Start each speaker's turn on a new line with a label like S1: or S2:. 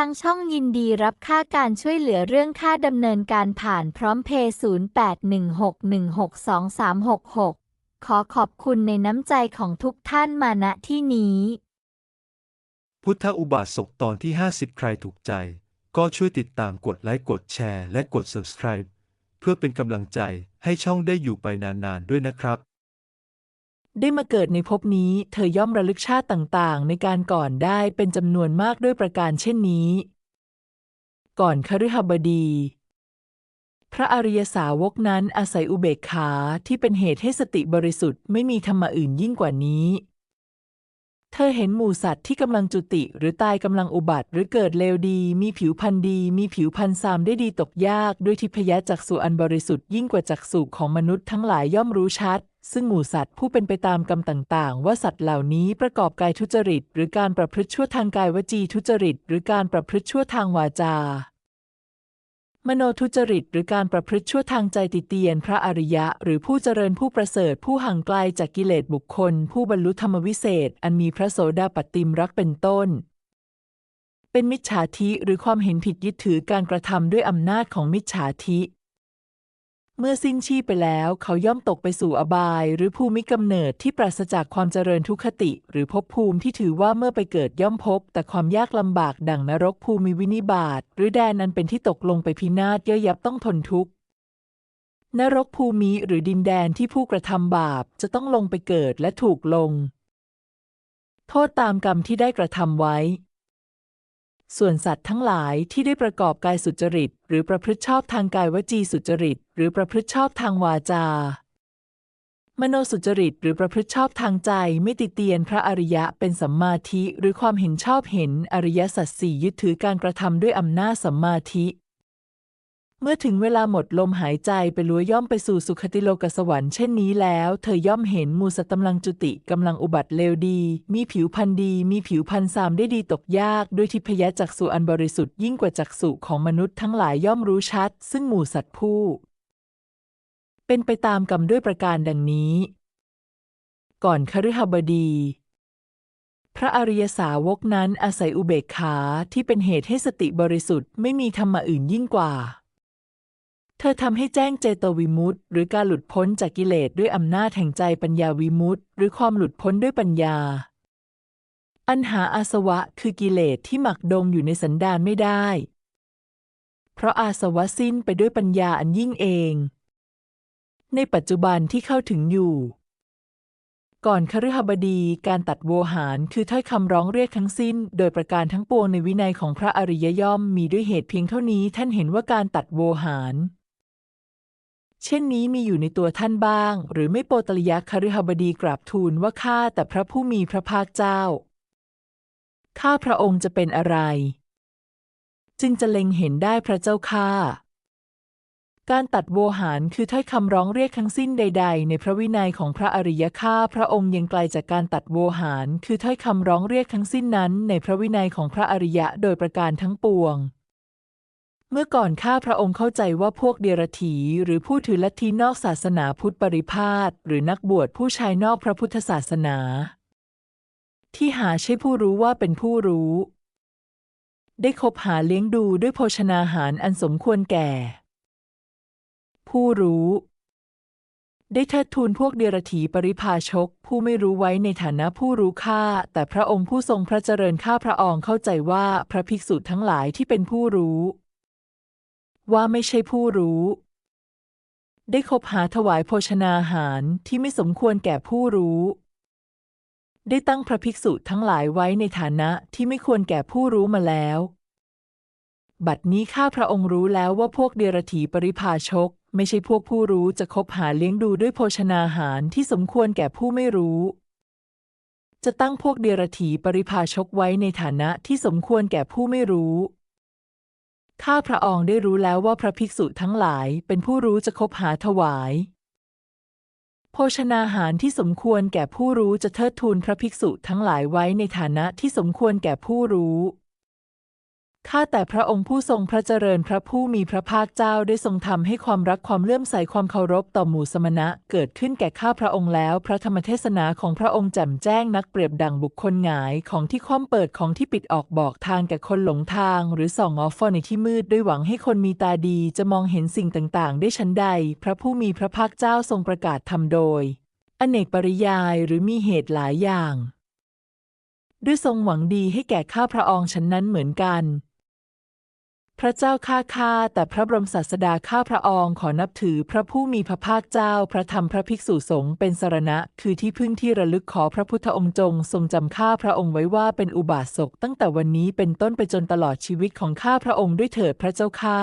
S1: ทางช่องยินดีรับค่าการช่วยเหลือเรื่องค่าดำเนินการผ่านพร้อมเพย์0816162366 ขอขอบคุณในน้ำใจของทุกท่านมาณที่นี้
S2: พุทธอุบาสกตอนที่ 50 ใครถูกใจ ก็ช่วยติดตามกดไลค์กดแชร์และกด subscribe เพื่อเป็นกำลังใจให้ช่องได้อยู่ไปนานๆด้วยนะครับ
S3: ได้มาเกิดในภพนี้ เธอย่อมระลึกชาติต่างๆ ในการก่อนได้เป็นจำนวนมากด้วยประการเช่นนี้ ก่อนคฤหบดี พระอริยสาวกนั้นอาศัยอุเบกขาที่เป็นเหตุให้สติบริสุทธิ์ไม่มีธรรมะอื่นยิ่งกว่านี้ เธอเห็นหมู่สัตว์ที่กำลังจุติ หรือตายกำลังอุบัติหรือเกิดเลวดี มีผิวพันธ์ดี มีผิวพันธ์ซามได้ดีตกยาก ด้วยทิพยจักษุอันบริสุทธิ์ยิ่งกว่าจักษุของมนุษย์ทั้งหลายย่อมรู้ชัด ซึ่งหมู่สัตว์ผู้เป็นไปตามกรรมต่าง ๆ ว่าสัตว์เหล่านี้ประกอบกายทุจริต หรือการประพฤติชั่วทางกายวจีทุจริต หรือการประพฤติชั่วทางวาจา มโนทุจริต หรือการประพฤติชั่วทางใจติเตียน พระอริยะ หรือผู้เจริญผู้ประเสริฐผู้ห่างไกลจากกิเลสบุคคล ผู้บรรลุธรรมวิเศษ อันมีพระโสดาปัตติมรักเป็นต้น เป็นมิจฉาทิหรือความเห็นผิดยึดถือการกระทำด้วยอำนาจของมิจฉาทิ เมื่อสิ้นชีพไปแล้วเขาย่อมตกไปสู่อบาย หรือภูมิกำเนิดที่ปราศจากความเจริญทุกขติ หรือภพภูมิที่ถือว่าเมื่อไปเกิดย่อมพบ แต่ความยากลำบากดังนรกภูมิวินิบาตหรือแดนนั้นเป็นที่ตกลงไปพินาศเย่อยับต้องทนทุกข์นรกภูมิหรือดินแดนที่ผู้กระทำบาปจะต้องลงไปเกิดและถูกลง โทษตามกรรมที่ได้กระทำไว้ ส่วนสัตว์ทั้งหลายที่ได้ประกอบกายสุจริต หรือประพฤติชอบทางกายวจีสุจริต หรือประพฤติชอบทางวาจา มโนสุจริต หรือประพฤติชอบทางใจไม่ติเตียนพระอริยะเป็นสัมมาทิหรือความเห็นชอบเห็นอริยสัจสี่ยึดถือการกระทำด้วยอำนาจสัมมาทิ เมื่อถึงเวลาหมดลมหายใจไปลัวย่อมไปสู่สุคติโลกสวรรค์เช่นนี้แล้ว เธอย่อมเห็นหมูสัตว์กำลังจุติกำลังอุบัติเลวดี มีผิวพันธ์ดี มีผิวพันธ์ซามได้ดีตกยาก ด้วยทิพยจักษุอันบริสุทธิ์ยิ่งกว่าจักษุของมนุษย์ทั้งหลายย่อมรู้ชัด ซึ่งหมู่สัตว์ผู้ เป็นไปตามกรรมด้วยประการดังนี้ ก่อนคฤหบดีพระอริยสาวกนั้นอาศัยอุเบกขาที่เป็นเหตุให้สติบริสุทธิ์ไม่มีธรรมะอื่นยิ่งกว่า เธอทำให้แจ้งเจโตวิมุตติหรือการหลุดพ้นจากกิเลสด้วยอำนาจแห่งใจปัญญาวิมุตติหรือความหลุดพ้นด้วยปัญญา อันหาอาสวะคือกิเลสที่หมักดงอยู่ในสันดานไม่ได้ เพราะอาสวะสิ้นไปด้วยปัญญาอันยิ่งเอง ในปัจจุบันที่เข้าถึงอยู่ ก่อนคฤหบดีการตัดโวหารคือถ้อยคำร้องเรียกทั้งสิ้น โดยประการทั้งปวงในวินัยของพระอริยย่อมมีด้วยเหตุเพียงเท่านี้ท่านเห็นว่าการตัดโวหาร เช่นนี้มีอยู่ในตัวท่านบ้าง หรือไม่โปตลิยะคฤหบดีกราบทูลว่าข้าแต่พระผู้มีพระภาคเจ้า ข้าพระองค์จะเป็นอะไร จึงจะเล็งเห็นได้พระเจ้าข้าการตัดโวหารคือถ้อยคำร้องเรียกทั้งสิ้นใด ๆ ในพระวินัยของพระอริยข้าพระองค์ยังไกลจากการตัดโวหารคือถ้อยคำร้องเรียกทั้งสิ้นนั้น ในพระวินัยของพระอริยะโดยประการทั้งปวง เมื่อก่อนข้าพระองค์เข้าใจว่าพวกเดรถีหรือผู้ถือลัทธินอกศาสนาพุทธปริพาทหรือนักบวชผู้ชายนอกพระพุทธศาสนา ที่หาใช่ผู้รู้ว่าเป็นผู้รู้ ได้คบหาเลี้ยงดูด้วยโภชนาหารอันสมควรแก่ ผู้รู้ ได้เทิดทูนพวกเดรถีปริพาชก ผู้ไม่รู้ไว้ในฐานะผู้รู้ค่าแต่พระองค์ผู้ทรงพระเจริญข้าพระองค์เข้าใจว่าพระภิกษุทั้งหลายที่เป็นผู้รู้ ว่าไม่ใช่ผู้รู้ ได้คบหาถวายโภชนาหารที่ไม่สมควรแก่ผู้รู้ ได้ตั้งพระภิกษุทั้งหลายไว้ในฐานะที่ไม่ควรแก่ผู้รู้มาแล้ว บัดนี้ข้าพระองค์รู้แล้วว่าพวกเดรถีปริพาชก ไม่ใช่พวกผู้รู้จะคบหาเลี้ยงดูด้วยโภชนาหารที่สมควรแก่ผู้ไม่รู้จะตั้งพวกเดรถีปริพาชกไว้ในฐานะที่สมควรแก่ผู้ไม่รู้ ข้าพระองค์ได้รู้แล้วว่าพระภิกษุทั้งหลายเป็นผู้รู้จะคบหาถวาย โภชนาหารที่สมควรแก่ผู้รู้จะเทิดทูนพระภิกษุทั้งหลายไว้ในฐานะที่สมควรแก่ผู้รู้ ข้าแต่พระองค์ผู้ทรงพระเจริญพระผู้มีพระภาคเจ้าได้ทรงทำให้ความรักความเลื่อมใสความเคารพต่อหมู่สมณะ เกิดขึ้นแก่ข้าพระองค์แล้ว พระธรรมเทศนาของพระองค์แจ่มแจ้งนักเปรียบดังบุคคลหงายของที่คว่ำเปิดของที่ปิดออกบอกทางแก่คนหลงทาง หรือส่องออฟฟอในที่มืดด้วยหวังให้คนมีตาดีจะมองเห็นสิ่งต่างๆ ได้ชั้นใด พระผู้มีพระภาคเจ้าทรงประกาศทำโดย อเนกปริยายหรือมีเหตุหลายอย่าง ด้วยทรงหวังดีให้แก่ข้าพระองค์ฉันนั้นเหมือนกัน พระเจ้าข้าข้าแต่พระบรมศาสดาข้าพระองค์ขอนับถือพระผู้มีพระภาคเจ้า พระธรรมพระภิกษุสงฆ์เป็นสรณะ คือที่พึ่งที่ระลึกขอพระพุทธองค์จง ทรงจำข้าพระองค์ไว้ว่าเป็นอุบาสกตั้งแต่วันนี้เป็นต้นไปจนตลอดชีวิตของข้าพระองค์ด้วยเถิดพระเจ้าข้า